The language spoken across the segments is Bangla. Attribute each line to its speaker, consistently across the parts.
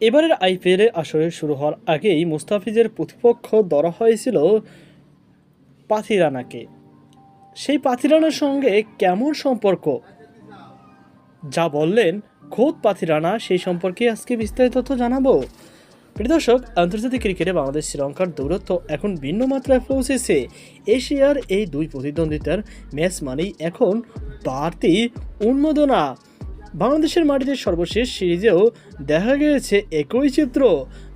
Speaker 1: এবারের আইপিএলের আসরে শুরু হওয়ার আগেই মুস্তাফিজের প্রতিপক্ষ ধরা হয়েছিল পাথিরানাকে। সেই পাথিরানার সঙ্গে কেমন সম্পর্ক? যা বললেন খোদ পাথিরানা, সেই সম্পর্কে আজকে বিস্তারিত তথ্য জানাব। দর্শক, আন্তর্জাতিক ক্রিকেটে বাংলাদেশ শ্রীলঙ্কার দৌরত্ব এখন ভিন্ন মাত্রায় পৌঁছেছে। এশিয়ার এই দুই প্রতিদ্বন্দ্বিতার ম্যাচ মানেই এখন বাড়তি উন্মাদনা। বাংলাদেশের মাটিতে সর্বশেষ সিরিজেও দেখা গিয়েছে একই চিত্র।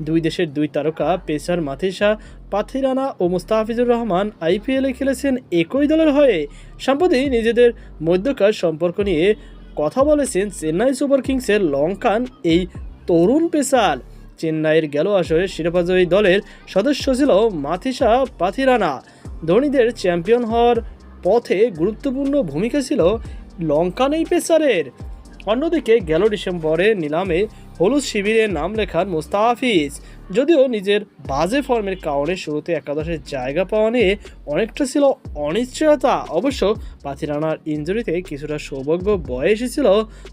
Speaker 1: দুই দেশের দুই তারকা পেসার মাথিসা পাথিরানা ও মুস্তাফিজুর রহমান আইপিএলে খেলেছেন একই দলের হয়ে। সম্প্রতি নিজেদের মধ্যকার সম্পর্ক নিয়ে কথা বলেছেন চেন্নাই সুপার কিংসের লঙ্কান এই তরুণ পেসার। চেন্নাইয়ের গেল আসরে শিরোপাজয়ী দলের সদস্য ছিল মাথিসা পাথিরানা। ধোনিদের চ্যাম্পিয়ন হওয়ার পথে গুরুত্বপূর্ণ ভূমিকা ছিল লঙ্কান এই পেসারের। অন্যদিকে গেল ডিসেম্বরে নিলামে হলুদ শিবিরে নাম লেখান মুস্তাফিজ। যদিও নিজের বাজে ফর্মের কারণে শুরুতে একাদশের জায়গা পাওয়া নিয়ে অনেকটা ছিল অনিশ্চয়তা। অবশ্য পাথিরানার ইঞ্জুরিতে কিছুটা সৌভাগ্য বয়ে এসেছিল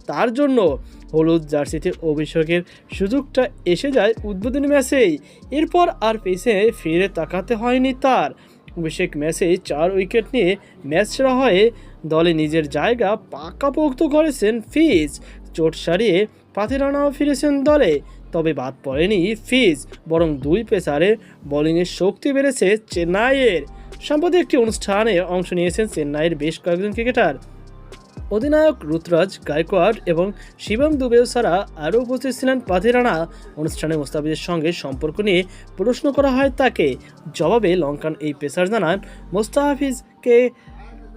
Speaker 1: তার জন্য। হলুদ জার্সিতে অভিষেকের সুযোগটা এসে যায় উদ্বোধনী ম্যাচেই এরপর আর পেছে ফিরে তাকাতে হয়নি তার। অভিষেক ম্যাচে চার উইকেট নিয়ে ম্যাচ সেরা হয়ে দলে নিজের জায়গা পাকাপোক্ত করেছেন ফিজ। চোট সারিয়ে পাথিরানাও ফিরেছেন দলে। তবে বাদ পড়েনি ফিজ, বরং দুই পেসারে বোলিংয়ের শক্তি বেড়েছে চেন্নাইয়ের। সম্প্রতি একটি অনুষ্ঠানে অংশ নিয়েছেন চেন্নাইয়ের বেশ কয়েকজন ক্রিকেটার। অধিনায়ক রুতরাজ, গায়কোয়াড এবং শিবম দুবেও ছাড়া আরও উপস্থিত ছিলেন পাথিরানা অনুষ্ঠানে মোস্তাফিজের সঙ্গে সম্পর্ক নিয়ে প্রশ্ন করা হয় তাকে। জবাবে লঙ্কান এই পেসার জানান, মোস্তাফিজকে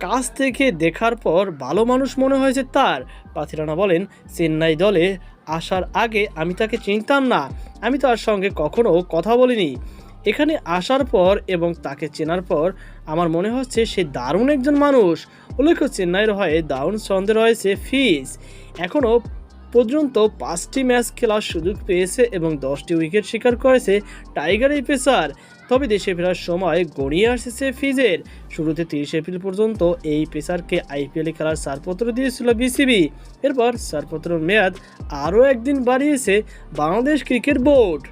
Speaker 1: কাছ থেকে দেখার পর ভালো মানুষ মনে হয়েছে তার। পাথিরানা বলেন, চেন্নাই দলে আসার আগে আমি তাকে চিনতাম না। আমি তার সঙ্গে কখনো কথা বলিনি। এখানে আসার পর এবং তাকে চেনার পর আমার মনে হচ্ছে সে দারুণ একজন মানুষ। উল্লেখ্য, চেন্নাইয়ের হয়ে দারুণ ছন্দে রয়েছে ফিজ। এখনও পর্যন্ত পাঁচটি ম্যাচ খেলার সুযোগ পেয়েছে এবং দশটি উইকেট শিকার করেছে টাইগার এই পেসার। তবে দেশে ফেরার সময় গড়িয়ে আসছে ফিজের। শুরুতে তিরিশ এপ্রিল পর্যন্ত এই পেসারকে আইপিএলে খেলার সারপত্র দিয়েছিল বিসিবি। এরপর সারপত্র মেয়াদ আরও একদিন বাড়িয়েছে বাংলাদেশ ক্রিকেট বোর্ড।